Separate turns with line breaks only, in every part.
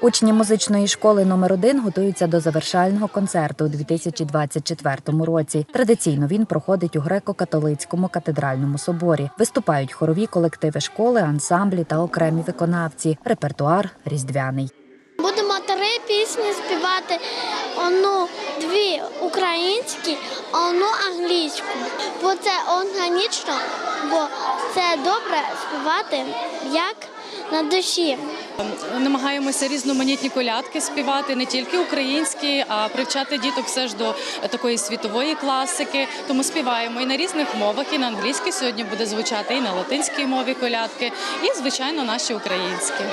Учні музичної школи номер 1 готуються до завершального концерту у 2024 році. Традиційно він проходить у греко-католицькому катедральному соборі. Виступають хорові колективи школи, ансамблі та окремі виконавці. Репертуар різдвяний.
Будемо три пісні співати. Одну дві українські, одну англійську. Бо це органічно, бо це добре співати як на душі.
Намагаємося різноманітні колядки співати, не тільки українські, а привчати діток все ж до такої світової класики. Тому співаємо і на різних мовах, і на англійській сьогодні буде звучати, і на латинській мові колядки, і звичайно наші українські.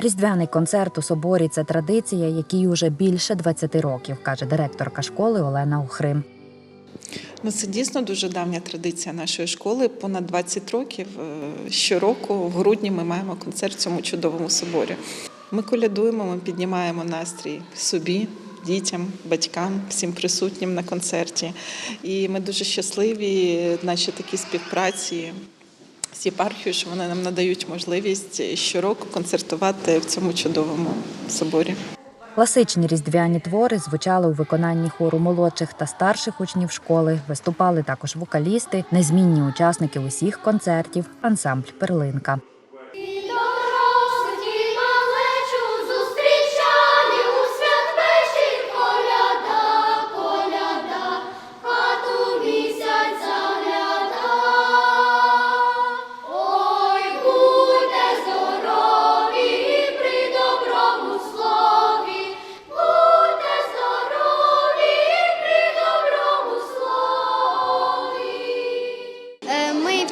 Різдвяний концерт у соборі це традиція, якій уже більше 20 років, каже директорка школи Олена Ухрим.
Ну, це дійсно дуже давня традиція нашої школи. Понад 20 років е, щороку в грудні ми маємо концерт в цьому чудовому соборі. Ми колядуємо, ми піднімаємо настрій собі, дітям, батькам, всім присутнім на концерті. І ми дуже щасливі наші такі співпраці з єпархією, що вони нам надають можливість щороку концертувати в цьому чудовому соборі.
Класичні різдвяні твори звучали у виконанні хору молодших та старших учнів школи. Виступали також вокалісти, незмінні учасники усіх концертів, ансамбль Перлинка.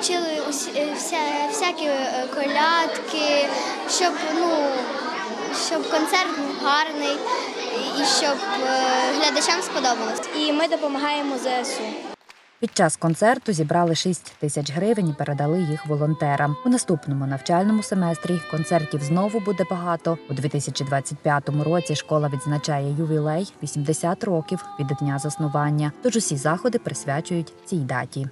Вчили усі- е, вся, всякі е, колядки, щоб, ну, щоб концерт був гарний і щоб е, глядачам сподобалось. І ми допомагаємо ЗСУ.
Під час концерту зібрали 6 тисяч гривень і передали їх волонтерам. У наступному навчальному семестрі концертів знову буде багато. У 2025 році школа відзначає ювілей 80 років від дня заснування. Тож усі заходи присвячують цій даті.